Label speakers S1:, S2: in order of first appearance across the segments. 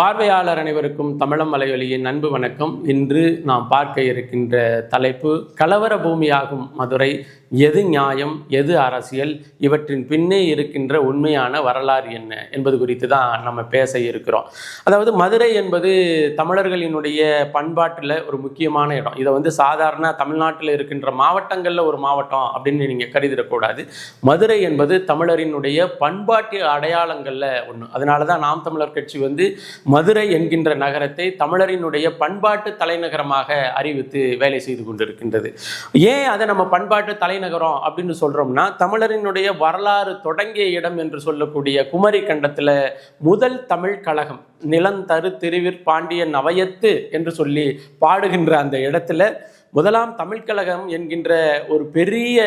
S1: பார்வையாளர் அனைவருக்கும் தமிழம் மலையொலியின் அன்பு வணக்கம். இன்று நாம் பார்க்க இருக்கின்ற தலைப்பு கலவர பூமியாகும் மதுரை எது நியாயம் எது அரசியல் இவற்றின் பின்னே இருக்கின்ற உண்மையான வரலாறு என்ன என்பது குறித்து தான் நம்ம பேச இருக்கிறோம். அதாவது மதுரை என்பது தமிழர்களினுடைய பண்பாட்டில் ஒரு முக்கியமான இடம். இதை வந்து சாதாரண தமிழ்நாட்டில் இருக்கின்ற மாவட்டங்களில் ஒரு மாவட்டம் அப்படின்னு நீங்கள் கருதிடக்கூடாது. மதுரை என்பது தமிழரினுடைய பண்பாட்டு அடையாளங்களில் ஒன்று அதனால தான் நாம் தமிழர் கட்சி வந்து மதுரை என்கின்ற நகரத்தை தமிழரினுடைய பண்பாட்டு தலைநகரமாக அறிவித்து வேலை செய்து கொண்டிருக்கின்றது. ஏன் அதை நம்ம பண்பாட்டு தலைநகரம் அப்படின்னு சொல்றோம்னா தமிழரினுடைய வரலாறு தொடங்கிய இடம் என்று சொல்லக்கூடிய குமரி கண்டத்தில் முதல் தமிழ் கழகம் நிலந்தரு திருவிற் பாண்டியன் நவயத்து என்று சொல்லி பாடுகின்ற அந்த இடத்துல முதலாம் தமிழ் கழகம் என்கின்ற ஒரு பெரிய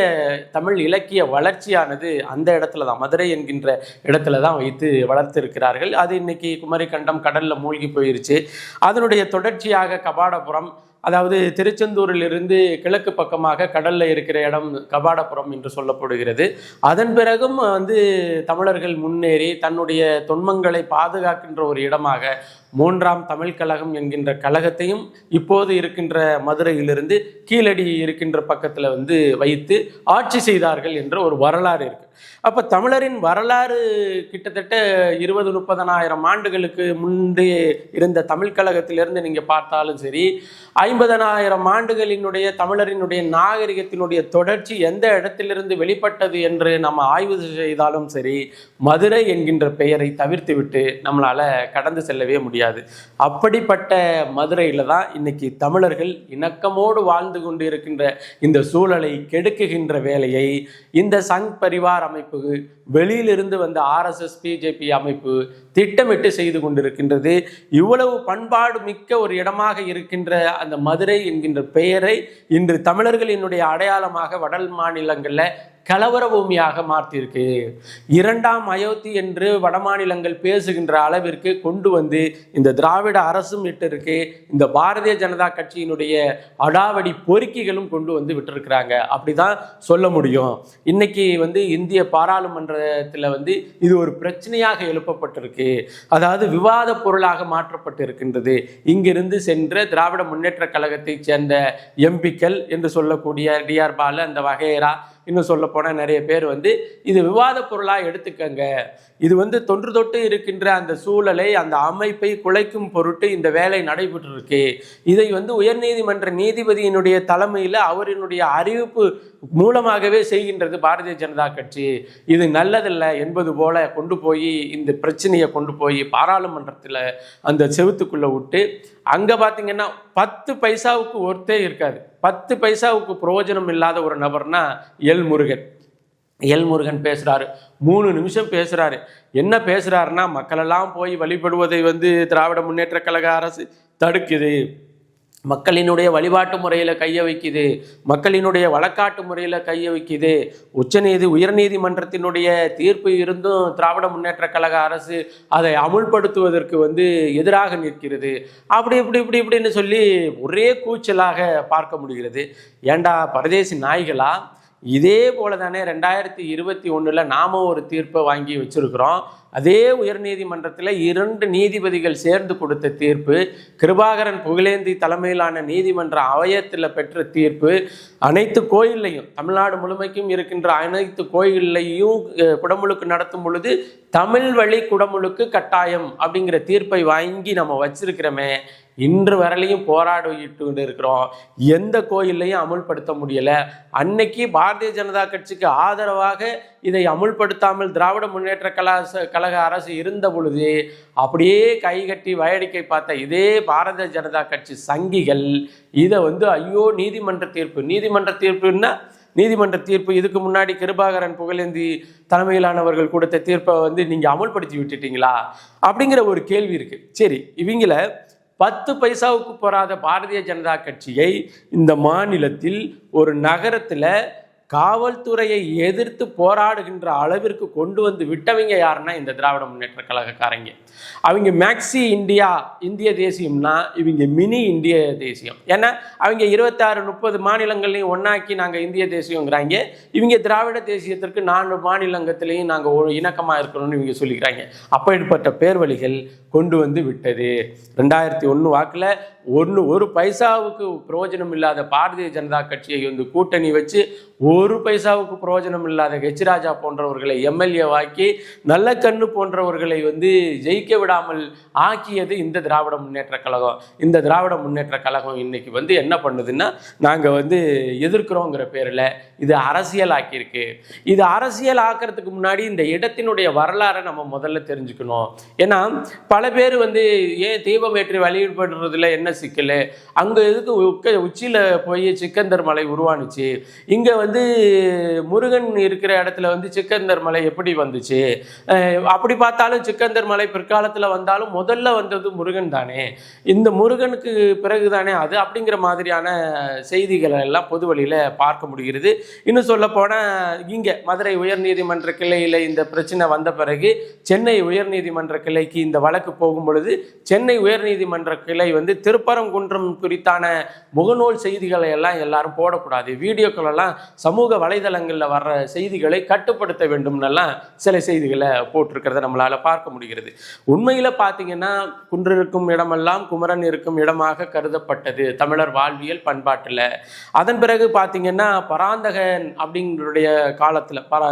S1: தமிழ் இலக்கிய வளர்ச்சியானது அந்த இடத்துல தான். மதுரை என்கின்ற இடத்துல தான் வைத்து வளர்த்திருக்கிறார்கள். அது இன்னைக்கு குமரிக்கண்டம் கடலில் மூழ்கி போயிருச்சு. அதனுடைய தொடர்ச்சியாக கபாடபுரம் அதாவது திருச்செந்தூரிலிருந்து கிழக்கு பக்கமாக கடலில் இருக்கிற இடம் கபாடபுரம் என்று சொல்லப்படுகிறது. அதன் பிறகும் வந்து தமிழர்கள் முன்னேறி தன்னுடைய தொன்மங்களை பாதுகாக்கின்ற ஒரு இடமாக மூன்றாம் தமிழ் கழகம் என்கின்ற கழகத்தையும் இப்போது இருக்கின்ற மதுரையிலிருந்து கீழடி இருக்கின்ற பக்கத்தில் வந்து வைத்து ஆட்சி செய்தார்கள் என்ற ஒரு வரலாறு இருக்குது அப்போ தமிழரின் வரலாறு கிட்டத்தட்ட இருபது முப்பதனாயிரம் ஆண்டுகளுக்கு முன்பே இருந்த தமிழ் கழகத்திலிருந்து நீங்கள் பார்த்தாலும் சரி ஐம்பதனாயிரம் ஆண்டுகளினுடைய தமிழரினுடைய நாகரிகத்தினுடைய தொடர்ச்சி எந்த இடத்திலிருந்து வெளிப்பட்டது என்று நம்ம ஆய்வு செய்தாலும் சரி மதுரை என்கின்ற பெயரை தவிர்த்துவிட்டு நம்மளால் கடந்து செல்லவே முடியாது. அப்படிப்பட்ட மதுரையில் தான் இன்னைக்கு தமிழர்கள் இணக்கமோடு வாழ்ந்து கொண்டு இருக்கின்ற இந்த சூழலை கெடுக்குகின்ற வேலையை இந்த சங் பரிவார் அமைப்பு வெளியிலிருந்து வந்த ஆர்எஸ்எஸ் பிஜேபி அமைப்பு திட்டமிட்டு செய்து கொண்டிருக்கின்றது. இவ்வளவு பண்பாடு மிக்க ஒரு இடமாக இருக்கின்ற அந்த மதுரை என்கின்ற பெயரை இன்று தமிழர்களினுடைய அடையாளமாக வடல் மாநிலங்களில் கலவர பூமியாக மாற்றியிருக்கு. இரண்டாம் அயோத்தி என்று வடமாநிலங்கள் பேசுகின்ற அளவிற்கு கொண்டு வந்து இந்த திராவிட அரசும் விட்டிருக்கு இந்த பாரதிய ஜனதா கட்சியினுடைய அடாவடி பொறுக்கிகளும் கொண்டு வந்து விட்டிருக்கிறாங்க. அப்படிதான் சொல்ல முடியும். இன்னைக்கு வந்து இந்திய பாராளுமன்றத்தில் வந்து இது ஒரு பிரச்சனையாக எழுப்பப்பட்டிருக்கு. அதாவது விவாத பொருளாக மாற்றப்பட்டு இருக்கின்றது இங்கிருந்து சென்ற திராவிட முன்னேற்ற கழகத்தைச் சேர்ந்த எம்பிக்கள் என்று சொல்லக்கூடிய டிஆர் பாலு அந்த வகையரா இன்னும் சொல்ல போனால் நிறைய பேர் வந்து இது விவாத பொருளாக எடுத்துக்கங்க. இது வந்து தொன்று தொட்டு இருக்கின்ற அந்த சூழலை அந்த அமைப்பை குலைக்கும் பொருட்டு இந்த வேலை நடைபெற்று இருக்கு இதை வந்து உயர்நீதிமன்ற நீதிபதியினுடைய தலைமையில் அவரினுடைய அறிவிப்பு மூலமாகவே செய்கின்றது பாரதிய ஜனதா கட்சி. இது நல்லதில்லை என்பது போல கொண்டு போய் இந்த பிரச்சனையை கொண்டு போய் பாராளுமன்றத்தில் அந்த செவுத்துக்குள்ளே விட்டு அங்கே பார்த்தீங்கன்னா பத்து பைசாவுக்கு ஒருத்தே இருக்காது பத்து பைசாவுக்கு பிரயோஜனம் இல்லாத ஒரு நபர்னா எல் முருகன். எல் முருகன் பேசுகிறாரு மூணு நிமிஷம் பேசுகிறாரு என்ன பேசுகிறாருன்னா மக்களெல்லாம் போய் வழிபடுவதை வந்து திராவிட முன்னேற்ற கழக அரசு தடுக்குது. மக்களினுடைய வழிபாட்டு முறையில் கைய வைக்குது. மக்களினுடைய வழக்காட்டு முறையில் கைய வைக்குது. உச்சநீதி உயர்நீதிமன்றத்தினுடைய தீர்ப்பு இருந்தும் திராவிட முன்னேற்ற கழக அரசு அதை அமுல்படுத்துவதற்கு வந்து எதிராக நிற்கிறது. அப்படி இப்படி இப்படி இப்படின்னு சொல்லி ஒரே கூச்சலாக பார்க்க முடிகிறது. ஏண்டா பரதேசி நாய்களா? இதே போல தானே ரெண்டாயிரத்தி இருபத்தி ஒன்றில் நாம ஒரு தீர்ப்பை வாங்கி வச்சிருக்கிறோம். அதே உயர்நீதிமன்றத்தில் இரண்டு நீதிபதிகள் சேர்ந்து கொடுத்த தீர்ப்பு கிருபாகரன் புகழேந்தி தலைமையிலான நீதிமன்ற அவயத்தில் பெற்ற தீர்ப்பு அனைத்து கோயில்லையும் தமிழ்நாடு முழுமைக்கும் இருக்கின்ற அனைத்து கோயில்லையும் குடமுழுக்கு நடத்தும் பொழுது தமிழ் வழி குடமுழுக்கு கட்டாயம் அப்படிங்கிற தீர்ப்பை வாங்கி நம்ம வச்சிருக்கிறோமே. இன்று வரலையும் போராடிட்டு இருக்கிறோம் எந்த கோயில்லையும் அமுல்படுத்த முடியல. அன்னைக்கு பாரதிய ஜனதா கட்சிக்கு ஆதரவாக இதை அமுல்படுத்தாமல் திராவிட முன்னேற்ற கலாச கழக அரசு இருந்த பொழுது அப்படியே கைகட்டி வயடிக்கை பார்த்த இதே பாரதிய ஜனதா கட்சி சங்கிகள் இதை வந்து ஐயோ நீதிமன்ற தீர்ப்பு நீதிமன்ற தீர்ப்புன்னா நீதிமன்ற தீர்ப்பு இதுக்கு முன்னாடி கிருபாகரன் புகழேந்தி தலைமையிலானவர்கள் கொடுத்த தீர்ப்பை வந்து நீங்கள் அமல்படுத்தி விட்டுட்டீங்களா? அப்படிங்கிற ஒரு கேள்வி இருக்குது சரி இவங்கள பத்து பைசாவுக்கு போராத பாரதிய ஜனதா கட்சியை இந்த மாநிலத்தில் ஒரு நகரத்தில் காவல்துறையை எதிர்த்து போராடுகின்ற அளவிற்கு கொண்டு வந்து விட்டவங்க யாருன்னா இந்த திராவிட முன்னேற்ற கழகக்காரங்க. அவங்க மேக்ஸி இந்தியா இந்திய தேசியம்னா இவங்க மினி இந்திய தேசியம். ஏன்னா அவங்க இருபத்தாறு முப்பது மாநிலங்கள்லையும் ஒன்றாக்கி நாங்கள் இந்திய தேசியங்கிறாங்க இவங்க திராவிட தேசியத்திற்கு நான்கு மாநிலங்கத்திலையும் நாங்கள் இணக்கமாக இருக்கணும்னு இவங்க சொல்லிக்கிறாங்க. அப்படிப்பட்ட பேர்வழிகள் கொண்டு வந்து விட்டது. ரெண்டாயிரத்தி ஒன்று வாக்கில் ஒன்று ஒரு பைசாவுக்கு பிரயோஜனம் இல்லாத பாரதிய ஜனதா கட்சியை வந்து கூட்டணி வச்சு ஒரு பைசாவுக்கு பிரயோஜனம் இல்லாத ஹெச் ராஜா போன்றவர்களை எம்எல்ஏ வாக்கி நல்ல கண்ணு போன்றவர்களை வந்து ஜெயிக்க விடாமல் ஆக்கியது இந்த திராவிட முன்னேற்ற கழகம். இந்த திராவிட முன்னேற்ற கழகம் இன்னைக்கு வந்து என்ன பண்ணுதுன்னா நாங்கள் வந்து எதிர்க்கிறோங்கிற பேரில் இது அரசியல் ஆக்கியிருக்கு இது அரசியல் ஆக்கிறதுக்கு முன்னாடி இந்த இடத்தினுடைய வரலாறை நம்ம முதல்ல தெரிஞ்சுக்கணும். ஏன்னா பல பேர் வந்து ஏன் தீபம் ஏற்றி வழிபடுறதுல என்ன சிக்கல்? அங்கே எதுக்கு உக்க உச்சியில் போய் சிக்கந்தர் மலை உருவானுச்சு? இங்கே வந்து முருகன் இருக்கிற இடத்துல வந்து சிக்கந்தர் மலை எப்படி வந்துச்சு? அப்படி பார்த்தாலும் சிக்கந்தர் மலை பிற்காலத்தில் வந்தாலும் முதல்ல வந்தது முருகன் தானே. இந்த முருகனுக்கு பிறகு தானே அது அப்படிங்கிற மாதிரியான செய்திகளை எல்லாம் பொது வழியில் பார்க்க முடிகிறது. இன்னும் சொல்ல போனால் இங்கே மதுரை உயர்நீதிமன்ற கிளையில் இந்த பிரச்சனை வந்த பிறகு சென்னை உயர்நீதிமன்ற கிளைக்கு இந்த வழக்கு போகும் பொழுது சென்னை உயர்நீதிமன்ற கிளை வந்து திருப்பரங்குன்றம் குறித்தான முகநூல் செய்திகளை எல்லாம் எல்லாரும் போடக்கூடாது. வீடியோக்கள் எல்லாம் சமூக வலைதளங்களில் வர்ற செய்திகளை கட்டுப்படுத்த வேண்டும்னெல்லாம் சில செய்திகளை போட்டிருக்கிறத நம்மளால பார்க்க முடிகிறது. உண்மையில் பார்த்தீங்கன்னா குன்று இருக்கும் இடமெல்லாம் குமரன் இருக்கும் இடமாக கருதப்பட்டது தமிழர் வாழ்வியல் பண்பாட்டில். அதன் பிறகு பார்த்தீங்கன்னா பராந்தகன் அப்படிங்களுடைய காலத்தில் பர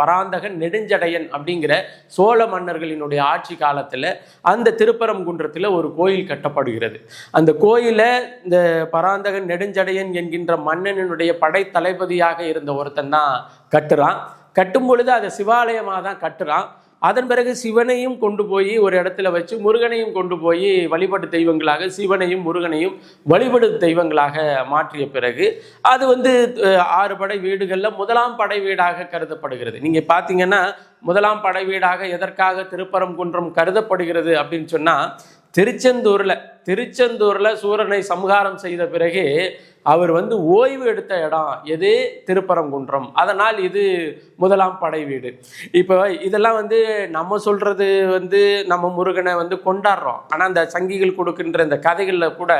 S1: பராந்தகன் நெடுஞ்சடையன் அப்படிங்கிற சோழ மன்னர்களினுடைய ஆட்சி காலத்தில் அந்த திருப்பரங்குன்றத்தில் ஒரு கோயில் கட்டப்படுகிறது. அந்த கோயிலை இந்த பராந்தகன் நெடுஞ்சடையன் என்கின்ற மன்னனினுடைய படைத்தளபதியாக இருந்த ஒருத்தன் தான் கட்டுறான். கட்டும் பொழுது அதை சிவாலயமாக தான் கட்டுறான். அதன் பிறகு சிவனையும் கொண்டு போய் ஒரு இடத்துல வச்சு முருகனையும் கொண்டு போய் வழிபாட்டு தெய்வங்களாக சிவனையும் முருகனையும் வழிபடு தெய்வங்களாக மாற்றிய பிறகு அது வந்து ஆறு படை வீடுகளில் முதலாம் படை வீடாக கருதப்படுகிறது. நீங்கள் பார்த்தீங்கன்னா முதலாம் படை வீடாக எதற்காக திருப்பரங்குன்றம் கருதப்படுகிறது அப்படின்னு சொன்னால் திருச்செந்தூரில் திருச்செந்தூரில் சூரனை சம்ஹாரம் செய்த பிறகு அவர் வந்து ஓய்வு எடுத்த இடம் எது? திருப்பரங்குன்றம். அதனால் இது முதலாம் படை வீடு. இப்போ இதெல்லாம் வந்து நம்ம சொல்கிறது வந்து நம்ம முருகனை வந்து கொண்டாடுறோம். ஆனால் அந்த சங்கிகள் கொடுக்கின்ற இந்த கதைகளில் கூட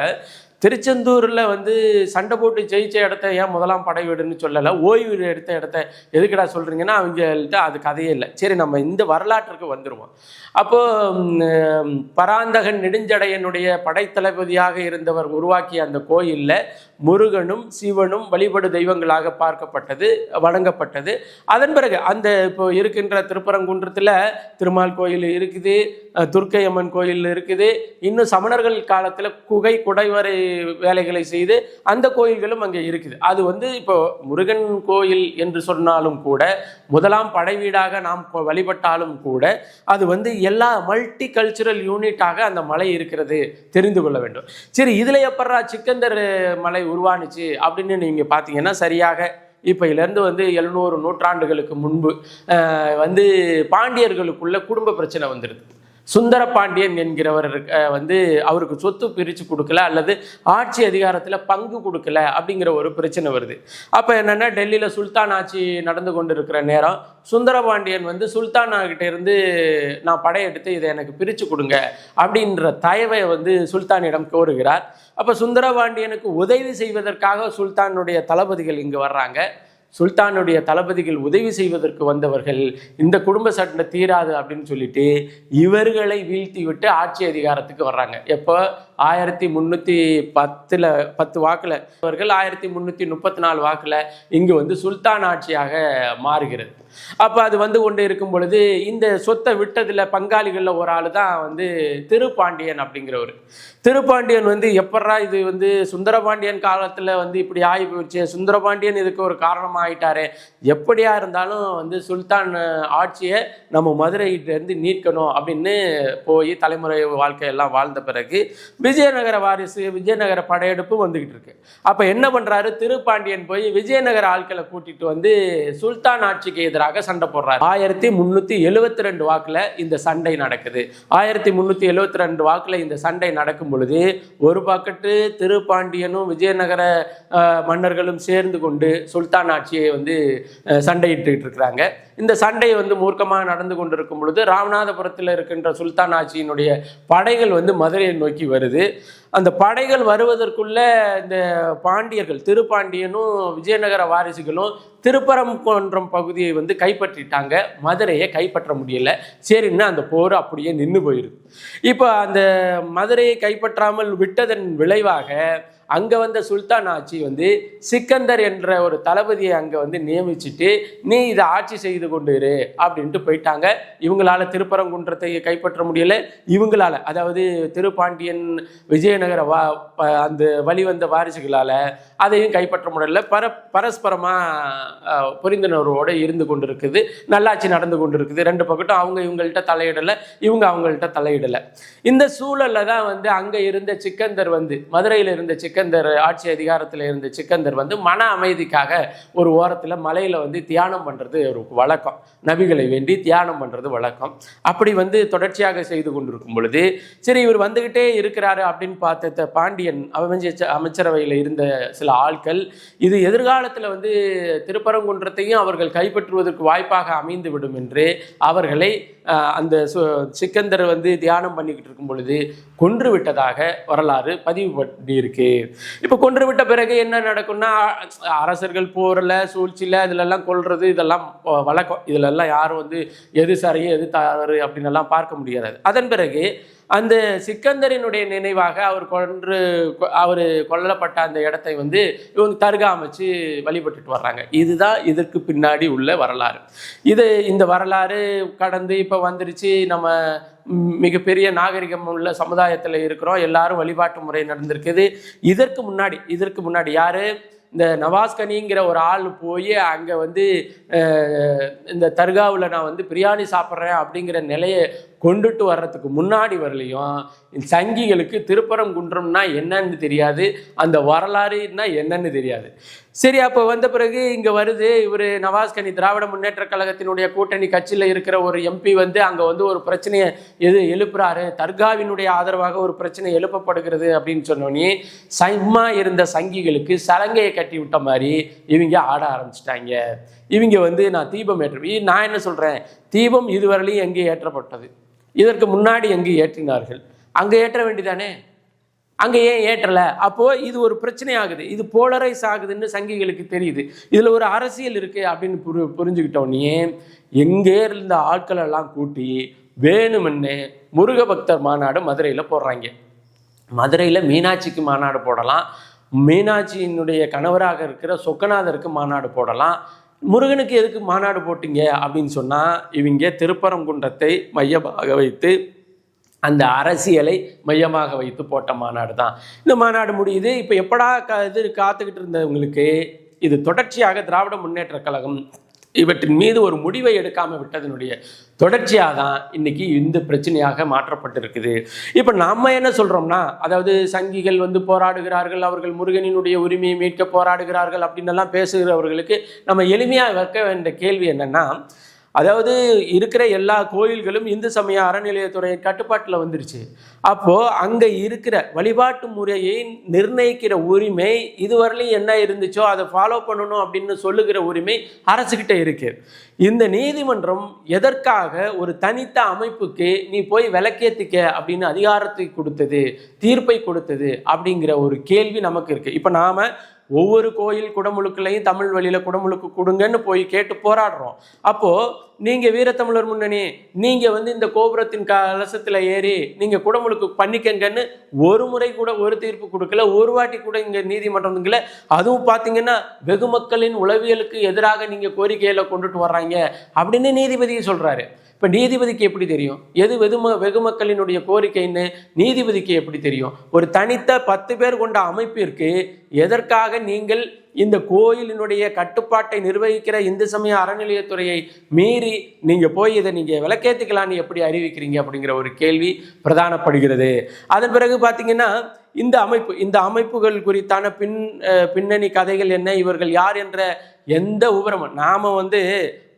S1: திருச்செந்தூரில் வந்து சண்டை போட்டு ஜெயிச்ச இடத்த ஏன் முதலாம் படை வீடுன்னு சொல்லலை? ஓய்வு எடுத்த இடத்த எதுக்குடா சொல்கிறீங்கன்னா அவங்கள்ட்ட அது கதையே இல்லை. சரி நம்ம இந்த வரலாற்றுக்கு வந்துடுவோம் அப்போது பராந்தகன் நெடுஞ்சடையனுடைய படைத்தளபதியாக இருந்தவர் உருவாக்கிய அந்த கோயிலில் முருகனும் சிவனும் வழிபடு தெய்வங்களாக பார்க்கப்பட்டது வணங்கப்பட்டது. அதன் பிறகு அந்த இப்போ இருக்கின்ற திருப்பரங்குன்றத்தில் திருமால் கோயில் இருக்குது துர்க்கை அம்மன் கோயில் இருக்குது. இன்னும் சமணர்கள் காலத்தில் குகை குடைவரை வேலைகளை செய்து அந்த கோயில்களும் அங்கே இருக்குது. அது வந்து இப்போ முருகன் கோயில் என்று சொன்னாலும் கூட முதலாம் படை வீடாக நாம் வழிபட்டாலும் கூட அது வந்து எல்லா மல்டி கல்ச்சுரல் யூனிட்டாக அந்த மலை இருக்கிறது தெரிந்து கொள்ள வேண்டும். சரி இதில் எப்படா சிக்கந்தர் மலை உருவானுச்சு அப்படின்னு நீங்கள் பார்த்தீங்கன்னா சரியாக இப்போ வந்து எழுநூறு நூற்றாண்டுகளுக்கு முன்பு வந்து பாண்டியர்களுக்குள்ள குடும்ப பிரச்சனை வந்துடுது சுந்தர பாண்டியன் என்கிறவர் இருக்க- வந்து அவருக்கு சொத்து பிரித்து கொடுக்கல அல்லது ஆட்சி அதிகாரத்தில் பங்கு கொடுக்கல அப்படிங்கிற ஒரு பிரச்சனை வருது. அப்போ என்னென்னா டெல்லியில் சுல்தான் ஆட்சி நடந்து கொண்டு இருக்கிற நேரம் சுந்தரபாண்டியன் வந்து சுல்தானாகிட்ட இருந்து நான் படையெடுத்து இதை எனக்கு பிரித்து கொடுங்க அப்படின்ற தயவை வந்து சுல்தானிடம் கோருகிறார். அப்போ சுந்தரபாண்டியனுக்கு உதவி செய்வதற்காக சுல்தானுடைய தளபதிகள் இங்கு வர்றாங்க. சுல்தானுடைய தளபதிகள் உதவி செய்வதற்கு வந்தவர்கள் இந்த குடும்ப சட்டை தீராது அப்படின்னு சொல்லிட்டு இவர்களை வீழ்த்தி விட்டு ஆட்சி அதிகாரத்துக்கு வர்றாங்க. எப்போ? ஆயிரத்தி முந்நூற்றி பத்தில் பத்து வாக்கில். இவர்கள் ஆயிரத்தி முந்நூற்றி முப்பத்தி நாலு வாக்கில் இங்கு வந்து சுல்தான் ஆட்சியாக மாறுகிறது. அப்போ அது வந்து கொண்டு இருக்கும் பொழுது இந்த சொத்தை விட்டதில் பங்காளிகளில் ஒரு ஆள் தான் வந்து திருப்பாண்டியன் அப்படிங்கிறவர். திருப்பாண்டியன் வந்து எப்பட்றா இது வந்து சுந்தரபாண்டியன் காலத்தில் வந்து இப்படி ஆகி போச்சு? சுந்தரபாண்டியன் இதுக்கு ஒரு காரணமாக ஆயிட்டாரு எப்படியா இருந்தாலும் வந்து சுல்தான் ஆட்சியை நம்ம மதுரையிலேருந்து நீக்கணும் அப்படின்னு போய் தலைமுறை வாழ்க்கையெல்லாம் வாழ்ந்த பிறகு விஜயநகர வாரிசு விஜயநகர படையெடுப்பு வந்துக்கிட்டு இருக்கு. அப்போ என்ன பண்றாரு? திருப்பாண்டியன் போய் விஜயநகர ஆட்களை கூட்டிட்டு வந்து சுல்தான் ஆட்சிக்கு எதிராக சண்டை போடுறாரு. ஆயிரத்தி முந்நூற்றி எழுவத்தி ரெண்டு வாக்கில் இந்த சண்டை நடக்குது. ஆயிரத்தி முன்னூத்தி எழுவத்தி ரெண்டு வாக்கில் இந்த சண்டை நடக்கும் பொழுது ஒரு பக்கத்து திருப்பாண்டியனும் விஜயநகர மன்னர்களும் சேர்ந்து கொண்டு சுல்தான் ஆட்சியை வந்து சண்டையிட்டுக்கிட்டு இருக்கிறாங்க. இந்த சண்டை வந்து மூர்க்கமாக நடந்து கொண்டிருக்கும் பொழுது ராமநாதபுரத்தில் இருக்கின்ற சுல்தான் ஆட்சியினுடைய படைகள் வந்து மதுரையை நோக்கி வருது. அந்த படைகள் வருவதற்குள்ள இந்த பாண்டியர்கள் திருப்பாண்டியனும் விஜயநகர வாரிசுகளும் திருப்பரங்குன்றம் பகுதியை வந்து கைப்பற்றிட்டாங்க. மதுரையை கைப்பற்ற முடியல. சரின்னு அந்த போர் அப்படியே நின்று போயிருது இப்போ அந்த மதுரையை கைப்பற்றாமல் விட்டதன் விளைவாக அங்கே வந்த சுல்தான் ஆட்சி வந்து சிக்கந்தர் என்ற ஒரு தளபதியை அங்கே வந்து நியமிச்சுட்டு நீ இதை ஆட்சி செய்து கொண்டு இரு அப்படின்ட்டு போயிட்டாங்க. இவங்களால திருப்பரங்குன்றத்தை கைப்பற்ற முடியல. இவங்களால அதாவது திருப்பாண்டியன் விஜயநகர வா ப- அந்த வழிவந்த வாரிசுகளால் அதையும் கைப்பற்ற முடியல. பர பரஸ்பரமாக புரிந்துணர்வோடு இருந்து கொண்டு இருக்குது நல்லாட்சி நடந்து கொண்டு இருக்குது ரெண்டு பக்கட்டும் அவங்க இவங்கள்ட்ட தலையிடலை இவங்க அவங்கள்ட்ட தலையிடலை. இந்த சூழலில் தான் வந்து அங்கே இருந்த சிக்கந்தர் வந்து மதுரையில் இருந்த சிக்கந்தர் ஆட்சி அதிகாரத்தில் இருந்த சிக்கந்தர் வந்து மன அமைதிக்காக ஒரு ஓரத்தில் மலையில் வந்து தியானம் பண்ணுறது ஒரு வழக்கம். நபிகளை வேண்டி தியானம் பண்ணுறது வழக்கம். அப்படி வந்து தொடர்ச்சியாக செய்து கொண்டிருக்கும் பொழுது சரி இவர் வந்துக்கிட்டே இருக்கிறாரு அப்படின்னு பார்த்த த- பாண்டியன் அமைச்ச அமைச்சரவையில் இருந்த சில ஆட்கள் இது எதிர்காலத்தில் வந்து திருப்பரங்குன்றத்தையும் அவர்கள் கைப்பற்றுவதற்கு வாய்ப்பாக அமைந்து விடும் என்று அவர்களை அந்த சு- சிக்கந்தர் வந்து தியானம் பண்ணிக்கிட்டு இருக்கும் பொழுது கொன்று விட்டதாக வரலாறு பதிவு பண்ணியிருக்கு. இப்போ கொன்று விட்ட பிறகு என்ன நடக்கும்னா அரசர்கள் போரில் சூழ்ச்சியில் இதிலெல்லாம் கொல்றது இதெல்லாம் வழக்கம். இதிலெல்லாம் யாரும் வந்து எது சரி எது தவறு அப்படின்னு எல்லாம் பார்க்க முடியாது. அதன் பிறகு அந்த சிக்கந்தரினுடைய நினைவாக அவர் கொன்று அவர் கொல்லப்பட்ட அந்த இடத்தை வந்து இவங்க தர்கா அமைச்சு வழிபட்டுட்டு வர்றாங்க. இதுதான் இதற்கு பின்னாடி உள்ள வரலாறு. இது இந்த வரலாறு கடந்து இப்போ வந்துருச்சு. நம்ம மிகப்பெரிய நாகரிகம் உள்ள சமுதாயத்தில் இருக்கிறோம். எல்லாரும் வழிபாட்டு முறை நடந்திருக்குது. இதற்கு முன்னாடி இதற்கு முன்னாடி யார்? இந்த நவாஸ்கனிங்கிற ஒரு ஆள் போய் அங்கே வந்து இந்த தர்காவில் நான் வந்து பிரியாணி சாப்பிட்றேன் அப்படிங்கிற நிலையை கொண்டுட்டு வர்றதுக்கு முன்னாடி வரலையும் சங்கிகளுக்கு சங்கிகளுக்கு திருப்பரங்குன்றம்னா என்னன்னு தெரியாது அந்த வரலாறுனா என்னன்னு தெரியாது. சரி அப்போ வந்த பிறகு இங்கே வருது இவர் நவாஸ்கனி திராவிட முன்னேற்ற கழகத்தினுடைய கூட்டணி கட்சியில் இருக்கிற ஒரு எம்பி வந்து அங்கே வந்து ஒரு பிரச்சனையை எது எழுப்புறாரு தர்காவினுடைய ஆதரவாக ஒரு பிரச்சனை எழுப்பப்படுகிறது அப்படின்னு சொன்னோன்னே சம்மா இருந்த சங்கிகளுக்கு சலங்கையை கட்டி விட்ட மாதிரி இவங்க ஆட ஆரம்பிச்சிட்டாங்க. இவங்க வந்து நான் தீபம் ஏற்ற நான் என்ன சொல்கிறேன் தீபம் இதுவரையிலையும் எங்கே ஏற்றப்பட்டது. இதற்கு முன்னாடி எங்கு ஏற்றினார்கள்? அங்கே ஏற்ற வேண்டிதானே? அங்கே ஏன் ஏற்றலை? அப்போது இது ஒரு பிரச்சனை ஆகுது இது போலரைஸ் ஆகுதுன்னு சங்கிகளுக்கு தெரியுது. இதில் ஒரு அரசியல் இருக்குது அப்படின்னு புரி புரிஞ்சுக்கிட்டோன்னே எங்கே இருந்த ஆட்களெல்லாம் கூட்டி வேணுமென்னு முருக பக்தர் மாநாடு மதுரையில் போடுறாங்க. மதுரையில் மீனாட்சிக்கு மாநாடு போடலாம். மீனாட்சியினுடைய கணவராக இருக்கிற சொக்கநாதருக்கு மாநாடு போடலாம். முருகனுக்கு எதுக்கு மாநாடு போட்டீங்க அப்படின்னு சொன்னால் இவங்க திருப்பரங்குன்றத்தை மையமாக வைத்து அந்த அரசியலை மையமாக வைத்து போட்ட மாநாடு தான். இந்த மாநாடு முடியுது. இப்போ எப்படா க இது காத்துக்கிட்டு இருந்தவங்களுக்கு இது தொடர்ச்சியாக திராவிட முன்னேற்றக் கழகம் இவற்றின் மீது ஒரு முடிவை எடுக்காமல் விட்டதனுடைய தொடர்ச்சியாக தான் இன்னைக்கு இந்த பிரச்சனையாக மாற்றப்பட்டிருக்குது. இப்போ நம்ம என்ன சொல்கிறோம்னா அதாவது சங்கிகள் வந்து போராடுகிறார்கள் அவர்கள் முருகனினுடைய உரிமையை மீட்க போராடுகிறார்கள் அப்படின்னு எல்லாம் பேசுகிறவர்களுக்கு நம்ம எளிமையாக வைக்க வேண்டிய கேள்வி என்னென்னா அதாவது இருக்கிற எல்லா கோயில்களும் இந்து சமய அறநிலையத்துறை கட்டுப்பாட்டில் வந்துருச்சு. அப்போது அங்கே இருக்கிற வழிபாட்டு முறையை நிர்ணயிக்கிற உரிமை இதுவரையிலும் என்ன இருந்துச்சோ அதை ஃபாலோ பண்ணணும் அப்படின்னு சொல்லுகிற உரிமை அரசுக்கிட்ட இருக்கு. இந்த நீதிமன்றம் எதற்காக ஒரு தனித்த அமைப்புக்கு நீ போய் விளக்கேத்திக்க அப்படின்னு அதிகாரத்தை கொடுத்தது தீர்ப்பை கொடுத்தது அப்படிங்கிற ஒரு கேள்வி நமக்கு இருக்குது இப்போ நாம் ஒவ்வொரு கோயில் குடமுழுக்குலையும் தமிழ் வழியில் குடமுழுக்கு கொடுங்கன்னு போய் கேட்டு போராடுறோம். அப்போது நீங்கள் வீரத்தமிழர் முன்னணி நீங்கள் வந்து இந்த கோபுரத்தின் கலசத்தில் ஏறி நீங்கள் குடமுழுக்கு பண்ணிக்கங்கன்னு ஒரு முறை கூட ஒரு தீர்ப்பு கொடுக்கல ஒரு வாட்டி கூட இங்கே நீதிமன்றங்கள அதுவும் பார்த்தீங்கன்னா வெகு மக்களின் உளவியலுக்கு எதிராக நீங்கள் கோரிக்கையில் கொண்டுட்டு வர்றாங்க அப்படின்னு நீதிபதியும் சொல்கிறாரு இப்போ நீதிபதிக்கு எப்படி தெரியும்? எது வெகும வெகு மக்களினுடைய கோரிக்கைன்னு நீதிபதிக்கு எப்படி தெரியும்? ஒரு தனித்த பத்து பேர் கொண்ட அமைப்பிற்கு எதற்காக நீங்கள் இந்த கோயிலினுடைய கட்டுப்பாட்டை நிர்வகிக்கிற இந்து சமய அறநிலையத்துறையை மீறி நீங்கள் போய் இதை நீங்கள் விளக்கேற்றிக்கலான்னு எப்படி அறிவிக்கிறீங்க அப்படிங்கிற ஒரு கேள்வி பிரதானப்படுகிறது. அதன் பிறகு பார்த்தீங்கன்னா இந்த அமைப்பு இந்த அமைப்புகள் குறித்தான பின் பின்னணி கதைகள் என்ன? இவர்கள் யார் என்ற எந்த விவரமும் நாம் வந்து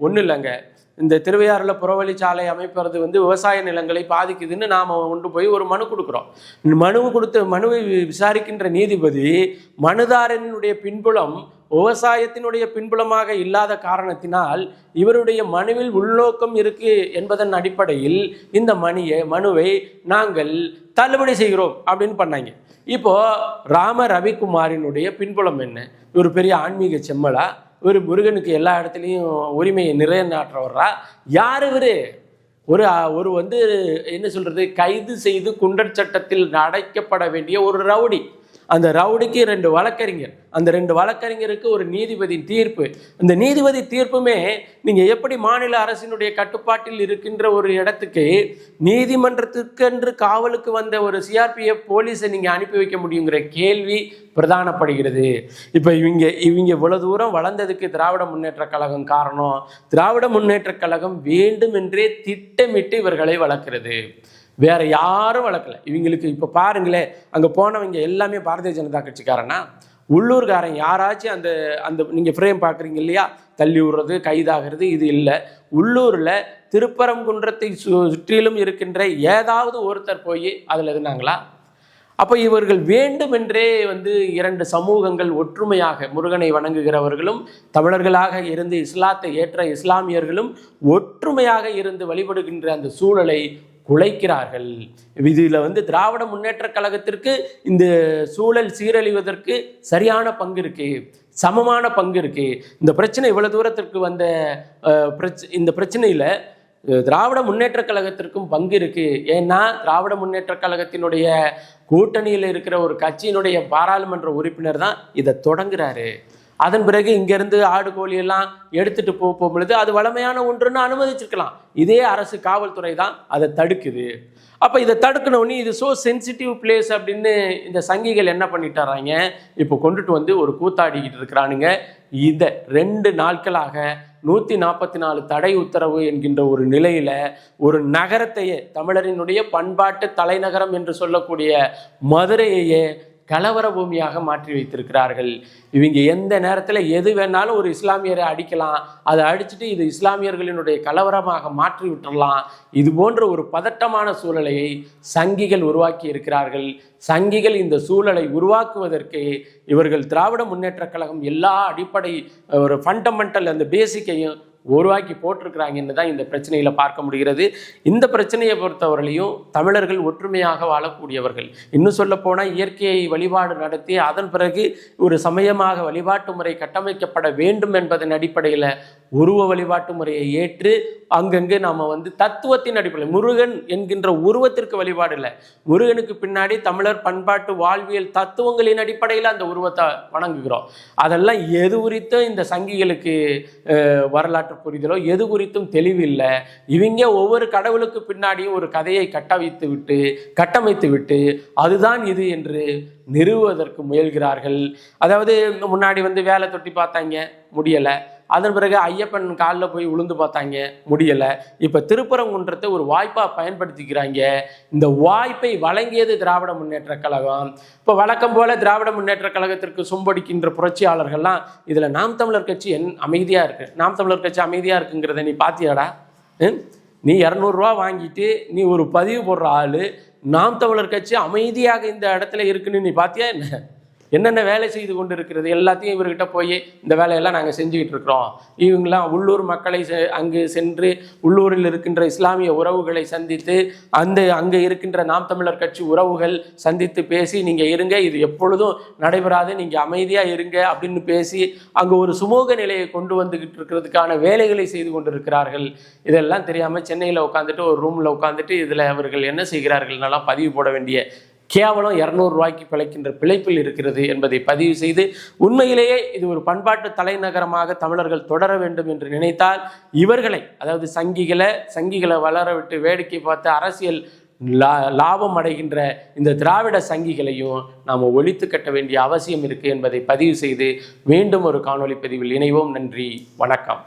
S1: ஒன்றும் இல்லைங்க. இந்த திருவையாறுல புறவழிச்சாலை அமைப்பது வந்து விவசாய நிலங்களை பாதிக்குதுன்னு நாம் கொண்டு போய் ஒரு மனு கொடுக்குறோம். மனு கொடுத்த மனுவை விசாரிக்கின்ற நீதிபதி மனுதாரனுடைய பின்புலம் விவசாயத்தினுடைய பின்புலமாக இல்லாத காரணத்தினால் இவருடைய மனுவில் உள்நோக்கம் இருக்கு என்பதன் அடிப்படையில் இந்த மணியை மனுவை நாங்கள் தள்ளுபடி செய்கிறோம் அப்படின்னு பண்ணாங்க. இப்போ ராம ரவிக்குமாரினுடைய பின்புலம் என்ன? ஒரு பெரிய ஆன்மீக செம்மலா? இவர் முருகனுக்கு எல்லா இடத்துலையும் உரிமையை நிறைநாட்டுறவரா யார் இவர்? ஒரு ஒரு வந்து என்ன சொல்கிறது கைது செய்து குண்டர் சட்டத்தில் அடைக்கப்பட வேண்டிய ஒரு ரவுடி. அந்த ரவுடிக்கு ரெண்டு வழக்கறிஞர். அந்த ரெண்டு வழக்கறிஞருக்கு ஒரு நீதிபதி தீர்ப்பு. இந்த நீதிபதி தீர்ப்புமே நீங்கள் எப்படி மாநில அரசினுடைய கட்டுப்பாட்டில் இருக்கின்ற ஒரு இடத்துக்கு நீதிமன்றத்துக்கென்று காவலுக்கு வந்த ஒரு சிஆர்பிஎஃப் போலீஸை நீங்கள் அனுப்பி வைக்க முடியுங்கிற கேள்வி பிரதானப்படுகிறது. இப்போ இவங்க இவங்க இவ்வளோ தூரம் வளர்ந்ததுக்கு திராவிட முன்னேற்ற கழகம் காரணம். திராவிட முன்னேற்ற கழகம் வேண்டுமென்றே திட்டமிட்டு இவர்களை வளர்க்கிறது. வேற யாரும் வளர்க்கல. இவங்களுக்கு இப்போ பாருங்களேன் அங்கே போனவங்க எல்லாமே பாரதிய ஜனதா கட்சிக்காரனா உள்ளூர்காரன் யாராச்சும் அந்த அந்த நீங்கள் ஃப்ரேம் பார்க்குறீங்க இல்லையா? தள்ளி விடுறது கைதாகிறது இது இல்லை. உள்ளூரில் திருப்பரங்குன்றத்தை சு- சுற்றிலும் இருக்கின்ற ஏதாவது ஒருத்தர் போய் அதில் இருந்தாங்களா? அப்போ இவர்கள் வேண்டுமென்றே வந்து இரண்டு சமூகங்கள் ஒற்றுமையாக முருகனை வணங்குகிறவர்களும் தமிழர்களாக இருந்து இஸ்லாத்தை ஏற்ற இஸ்லாமியர்களும் ஒற்றுமையாக இருந்து வழிபடுகின்ற அந்த சூழலை குலைக்கிறார்கள். இதில் வந்து திராவிட முன்னேற்ற கழகத்திற்கு இந்த சூழல் சீரழிவதற்கு சரியான பங்கு இருக்குது சமமான பங்கு இருக்குது இந்த பிரச்சனை இவ்வளோ தூரத்திற்கு வந்த பிரச்ச- இந்த பிரச்சனையில் திராவிட முன்னேற்ற கழகத்திற்கும் பங்கு இருக்குது ஏன்னா திராவிட முன்னேற்ற கழகத்தினுடைய கூட்டணியில் இருக்கிற ஒரு கட்சியினுடைய பாராளுமன்ற உறுப்பினர் தான் இதை தொடங்குறாரு. அதன் பிறகு இங்கேருந்து ஆடு கோழி எல்லாம் எடுத்துட்டு போக போகும்பொழுது அது வளமையான ஒன்றுன்னு அனுமதிச்சிருக்கலாம். இதே அரசு காவல்துறை தான் அதை தடுக்குது. அப்போ இதை தடுக்கணும்னு இது ஸோ சென்சிட்டிவ் பிளேஸ் அப்படின்னு இந்த சங்கிகள் என்ன பண்ணிட்டாராங்க? இப்போ கொண்டுட்டு வந்து ஒரு கூத்தாடிக்கிட்டு இருக்கிறானுங்க. இதை ரெண்டு நாட்களாக நூற்றி நாற்பத்தி நாலு தடை உத்தரவு என்கின்ற ஒரு நிலையில் ஒரு நகரத்தையே தமிழரினுடைய பண்பாட்டு தலைநகரம் என்று சொல்லக்கூடிய மதுரையையே கலவர பூமியாக மாற்றி வைத்திருக்கிறார்கள். இவங்க எந்த நேரத்தில் எது வேணாலும் ஒரு இஸ்லாமியரை அடிக்கலாம் அதை அடிச்சுட்டு இது இஸ்லாமியர்களினுடைய கலவரமாக மாற்றி விட்டுடலாம் இது போன்ற ஒரு பதட்டமான சூழலையை சங்கிகள் உருவாக்கி இருக்கிறார்கள். சங்கிகள் இந்த சூழலை உருவாக்குவதற்கு இவர்கள் திராவிட முன்னேற்றக் கழகம் எல்லா அடிப்படை ஒரு ஃபண்டமெண்டல் அந்த பேசிக்கையும் உருவாக்கி போட்டிருக்கிறாங்கன்னு தான் இந்த பிரச்சனையில் பார்க்க முடிகிறது. இந்த பிரச்சனையை பொறுத்தவரையிலையும் தமிழர்கள் ஒற்றுமையாக வாழக்கூடியவர்கள். இன்னும் சொல்ல போனால் இயற்கையை வழிபாடு நடத்தி அதன் பிறகு ஒரு சமயமாக வழிபாட்டு முறை கட்டமைக்கப்பட வேண்டும் என்பதன் அடிப்படையில் உருவ வழிபாட்டு முறையை ஏற்று அங்கங்கே நாம் வந்து தத்துவத்தின் அடிப்படையில் முருகன் என்கின்ற உருவத்திற்கு வழிபாடு இல்லை. முருகனுக்கு பின்னாடி தமிழர் பண்பாட்டு வாழ்வியல் தத்துவங்களின் அடிப்படையில் அந்த உருவத்தை வணங்குகிறோம். அதெல்லாம் எது குறித்தும் இந்த சங்கிகளுக்கு வரலாற்று வரலாற்று புரிதலோ எது குறித்தும் தெளிவில்லை. இவங்க ஒவ்வொரு கடவுளுக்கு பின்னாடியும் ஒரு கதையை கட்டமைத்து விட்டு கட்டமைத்து விட்டு அதுதான் இது என்று நிறுவுவதற்கு முயல்கிறார்கள். அதாவது முன்னாடி வந்து வேலை தொட்டி பார்த்தாங்க முடியலை. அதன் பிறகு ஐயப்பன் காலில் போய் உளுந்து பார்த்தாங்க. முடியலை. இப்போ திருப்பரங்குன்றத்தை ஒரு வாய்ப்பாக பயன்படுத்திக்கிறாங்க. இந்த வாய்ப்பை வழங்கியது திராவிட முன்னேற்ற கழகம். இப்போ வழக்கம் போல திராவிட முன்னேற்ற கழகத்திற்கு சும்படிக்கின்ற புரட்சியாளர்கள்லாம் இதில் நாம் தமிழர் கட்சி என் அமைதியாக இருக்கு. நாம் தமிழர் கட்சி அமைதியாக இருக்குங்கிறத நீ பார்த்தியாடா ம்? நீ இரநூறுவா வாங்கிட்டு நீ ஒரு பதிவு போடுற ஆள். நாம் தமிழர் கட்சி அமைதியாக இந்த இடத்துல இருக்குன்னு நீ பார்த்தியா என்ன? என்னென்ன வேலை செய்து கொண்டு இருக்கிறது எல்லாத்தையும் இவர்கிட்ட போய் இந்த வேலையெல்லாம் நாங்கள் செஞ்சுக்கிட்டு இருக்கிறோம். இவங்கெல்லாம் உள்ளூர் மக்களை செ- அங்கு சென்று உள்ளூரில் இருக்கின்ற இஸ்லாமிய உறவுகளை சந்தித்து அந்த அங்கே இருக்கின்ற நாம் தமிழர் கட்சி உறவுகள் சந்தித்து பேசி நீங்கள் இருங்க இது எப்பொழுதும் நடைபெறாது நீங்கள் அமைதியாக இருங்க அப்படின்னு பேசி அங்கே ஒரு சுமூக நிலையை கொண்டு வந்துக்கிட்டு இருக்கிறதுக்கான வேலைகளை செய்து கொண்டிருக்கிறார்கள். இதெல்லாம் தெரியாமல் சென்னையில் உட்காந்துட்டு ஒரு ரூமில் உட்காந்துட்டு இதில் அவர்கள் என்ன செய்கிறார்கள்னாலாம் பதிவு போட வேண்டிய கேவலம் இரநூறுவாய்க்கு பிழைக்கின்ற பிழைப்பில் இருக்கிறது என்பதை பதிவு செய்து உண்மையிலேயே இது ஒரு பண்பாட்டு தலைநகரமாக தமிழர்கள் தொடர வேண்டும் என்று நினைத்தால் இவர்களை அதாவது சங்கிகளை சங்கிகளை வளர விட்டு வேடிக்கை பார்த்து அரசியல் லா லாபம் அடைகின்ற இந்த திராவிட சங்கிகளையும் நாம் ஒழித்து கட்ட வேண்டிய அவசியம் இருக்குது என்பதை பதிவு செய்து மீண்டும் ஒரு காணொளி பதிவில் இணைவோம். நன்றி வணக்கம்.